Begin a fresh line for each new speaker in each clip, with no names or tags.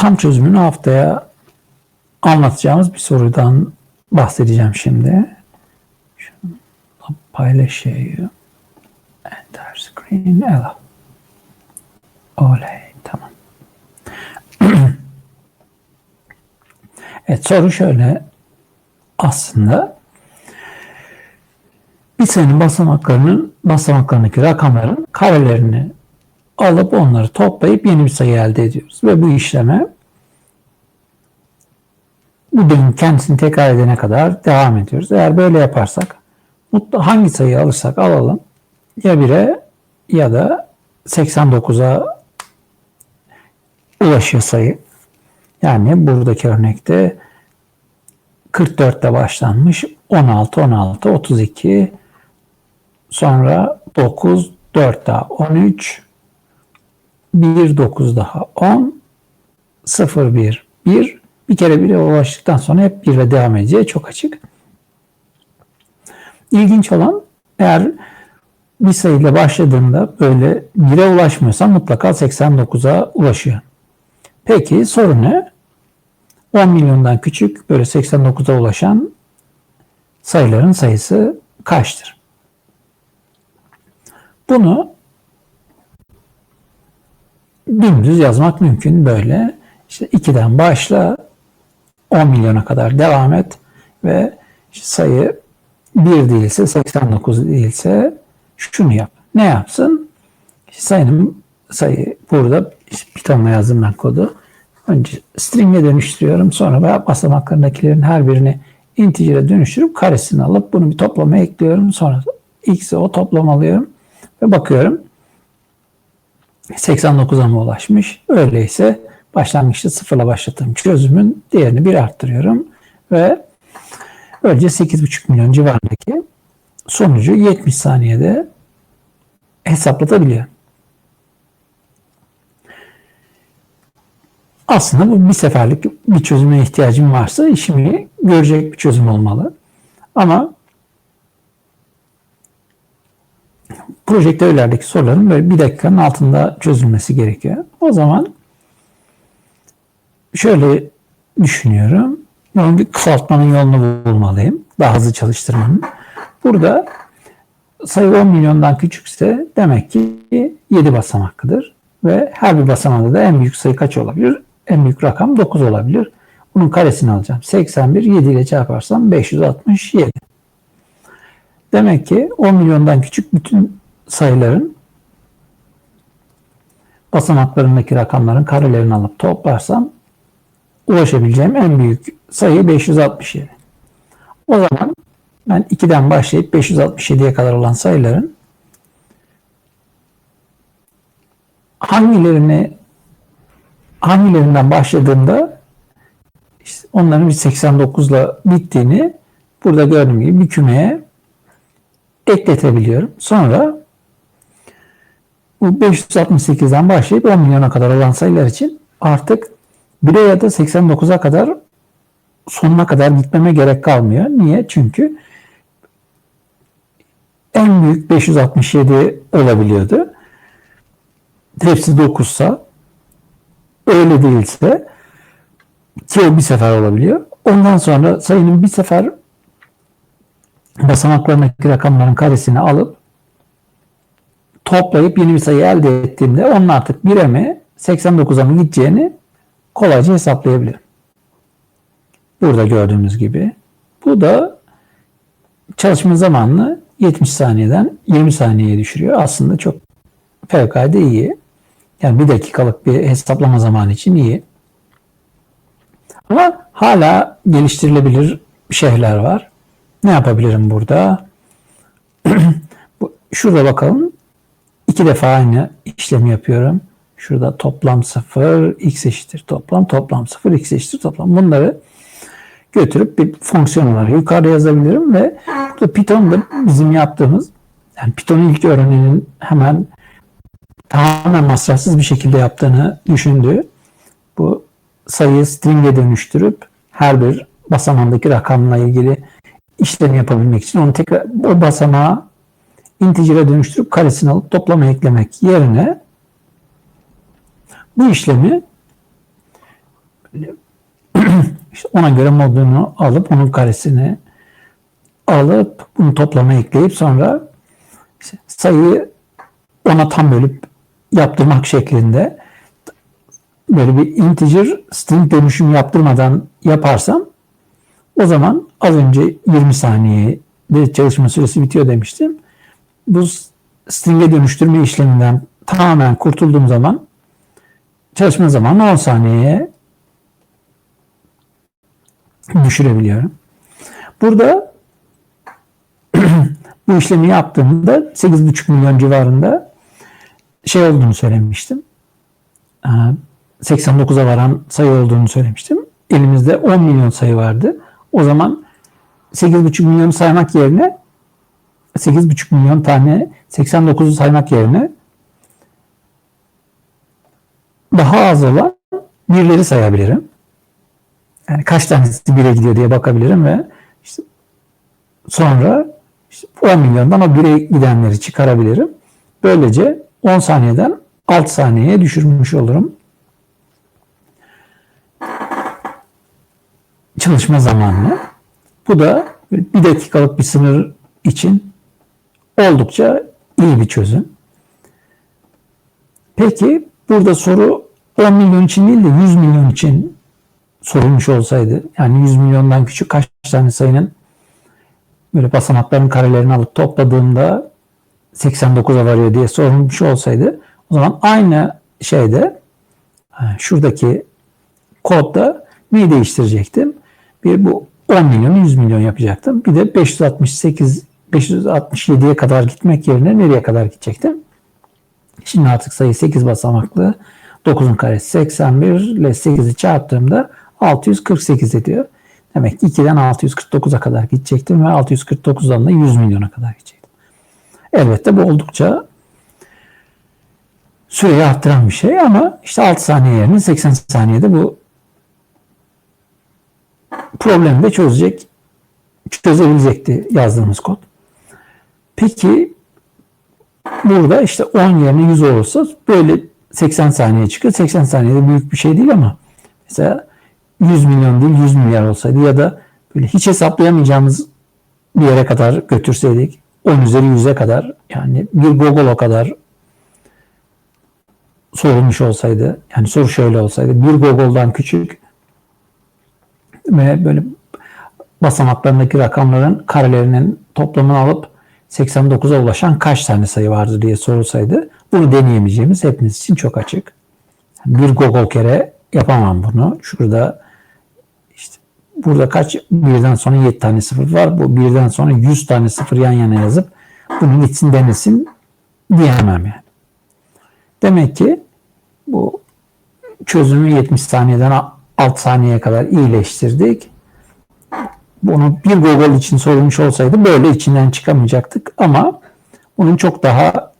tam çözümünü haftaya anlatacağımız bir sorudan bahsedeceğim şimdi. Şunu paylaşayım. Enter screen. Ela. Oley. Tamam. evet soru şöyle. Aslında bir sayının basamaklarının basamaklarındaki rakamların karelerini alıp onları toplayıp yeni bir sayı elde ediyoruz. Ve bu işleme bu döngü kendisini tekrar edene kadar devam ediyoruz. Eğer böyle yaparsak mutlu hangi sayıyı alırsak alalım ya 1'e ya da 89'a ulaşıyor sayı. Yani buradaki örnekte 44'te başlanmış 16, 16, 32 sonra 9, 4 daha 13 1, 9 daha 10 0, 1, 1 bir kere 1'e ulaştıktan sonra hep 1 ile devam edeceği çok açık. İlginç olan eğer bir sayıyla başladığında böyle 1'e ulaşmıyorsan mutlaka 89'a ulaşıyor. Peki soru ne? 10 milyondan küçük böyle 89'a ulaşan sayıların sayısı kaçtır? Bunu dümdüz yazmak mümkün böyle. İşte 2'den başla 10 milyona kadar devam et ve sayı 1 değilse 89 değilse şunu yap. Ne yapsın? İşte sayının sayı burada işte Python'la yazdım ben kodu. Önce string'e dönüştürüyorum. Sonra basamaklarındakilerin her birini integer'e dönüştürüp karesini alıp bunu bir toplama ekliyorum. Sonra x'e o toplam alıyorum ve bakıyorum 89'a mı ulaşmış? Öyleyse başlangıçta sıfırla başlattığım çözümün değerini bir arttırıyorum ve böylece 8,5 milyon civarındaki sonucu 70 saniyede hesaplatabiliyor. Aslında bu bir seferlik bir çözüme ihtiyacım varsa işimi görecek bir çözüm olmalı. Ama projektörlerdeki soruların böyle bir dakikanın altında çözülmesi gerekiyor. O zaman şöyle düşünüyorum. Bir kısaltmanın yolunu bulmalıyım. Daha hızlı çalıştırmanın. Burada sayı 10 milyondan küçükse demek ki 7 basamaklıdır. Ve her bir basamanda da en büyük sayı kaç olabilir? En büyük rakam 9 olabilir. Bunun karesini alacağım. 81, 7 ile çarparsam 567. Demek ki 10 milyondan küçük bütün sayıların basamaklarındaki rakamların karelerini alıp toplarsam ulaşabileceğim en büyük sayı 567. O zaman ben 2'den başlayıp 567'ye kadar olan sayıların hangilerini hangilerinden başladığımda işte onların bir 89 ile bittiğini burada gördüğüm gibi bir kümeye ekletebiliyorum. Sonra bu 568'den başlayıp 10 milyona kadar olan sayılar için artık 1'e ya da 89'a kadar sonuna kadar gitmeme gerek kalmıyor. Niye? Çünkü en büyük 567 olabiliyordu. Hepsi 9'sa öyle değilse ki bir sefer olabiliyor. Ondan sonra sayının bir sefer basamaklarındaki rakamların karesini alıp toplayıp yeni bir sayı elde ettiğimde onun artık 1'e mi 89'a mı gideceğini kolayca hesaplayabilirim. Burada gördüğümüz gibi. Bu da çalışma zamanını 70 saniyeden 20 saniyeye düşürüyor. Aslında çok fevkalade iyi. Yani bir dakikalık bir hesaplama zamanı için iyi. Ama hala geliştirilebilir şeyler var. Ne yapabilirim burada? Şurada bakalım. İki defa aynı işlemi yapıyorum. Şurada toplam 0, x eşittir toplam, toplam 0, x eşittir toplam. Bunları götürüp bir fonksiyon olarak yukarıda yazabilirim ve burada Python'da bizim yaptığımız yani Python'un ilk öğrenenin hemen tamamen masrafsız bir şekilde yaptığını düşündüğü bu sayıyı string'e dönüştürüp her bir basamandaki rakamla ilgili işlemi yapabilmek için onu tekrar o basamağı integer'e dönüştürüp karesini alıp toplama eklemek yerine bu işlemi işte ona göre modunu alıp onun karesini alıp bunu toplama ekleyip sonra işte sayıyı ona tam bölüp yaptırmak şeklinde böyle bir integer string dönüşüm yaptırmadan yaparsam o zaman az önce 20 saniyede çalışma süresi bitiyor demiştim. Bu string'e dönüştürme işleminden tamamen kurtulduğum zaman çalışma zamanı 10 saniyeye düşürebiliyorum. Burada bu işlemi yaptığımda 8,5 milyon civarında şey olduğunu söylemiştim. Ee, 89'a varan sayı olduğunu söylemiştim. Elimizde 10 milyon sayı vardı. O zaman 8,5 milyonu saymak yerine 8,5 milyon tane 89'u saymak yerine daha az olan birleri sayabilirim. Yani kaç tanesi bire gidiyor diye bakabilirim ve işte sonra işte 10 milyondan o bire gidenleri çıkarabilirim. Böylece 10 saniyeden 6 saniyeye düşürmüş olurum. Çalışma zamanını. Bu da bir dakikalık bir sınır için oldukça iyi bir çözüm. Peki burada soru 10 milyon için değil de 100 milyon için sorulmuş olsaydı yani 100 milyondan küçük kaç tane sayının böyle basamakların karelerini alıp topladığımda 89'a varıyor diye sorulmuş olsaydı o zaman aynı şeyde şuradaki kodda neyi değiştirecektim? Bir bu 10 milyon 100 milyon yapacaktım. Bir de 568 567'ye kadar gitmek yerine nereye kadar gidecektim? Şimdi artık sayı 8 basamaklı. 9'un karesi 81 ile 8'i çarptığımda 648 ediyor. Demek ki 2'den 649'a kadar gidecektim ve 649'dan da 100 milyona kadar gidecektim. Elbette bu oldukça süreyi arttıran bir şey ama işte 6 saniye yerine 80 saniyede bu problemi de çözecek, çözebilecekti yazdığımız kod. Peki burada işte 10 yerine 100 olursa böyle 80 saniye çıkıyor. 80 saniyede büyük bir şey değil ama mesela 100 milyon değil 100 milyar olsaydı ya da böyle hiç hesaplayamayacağımız bir yere kadar götürseydik 10 üzeri 100'e kadar yani bir o kadar sorulmuş olsaydı yani soru şöyle olsaydı bir Google'dan küçük ve böyle basamaklarındaki rakamların karelerinin toplamını alıp 89'a ulaşan kaç tane sayı vardır diye sorulsaydı bunu deneyemeyeceğimiz hepiniz için çok açık. Bir Google kere yapamam bunu. Şurada işte burada kaç birden sonra 7 tane sıfır var. Bu birden sonra 100 tane sıfır yan yana yazıp bunu gitsin denesin diyemem yani. Demek ki bu çözümü 70 saniyeden 6 saniyeye kadar iyileştirdik. Bunu bir Google için sorulmuş olsaydı böyle içinden çıkamayacaktık ama bunun çok daha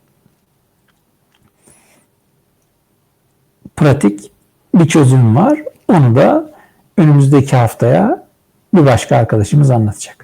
pratik bir çözüm var. Onu da önümüzdeki haftaya bir başka arkadaşımız anlatacak.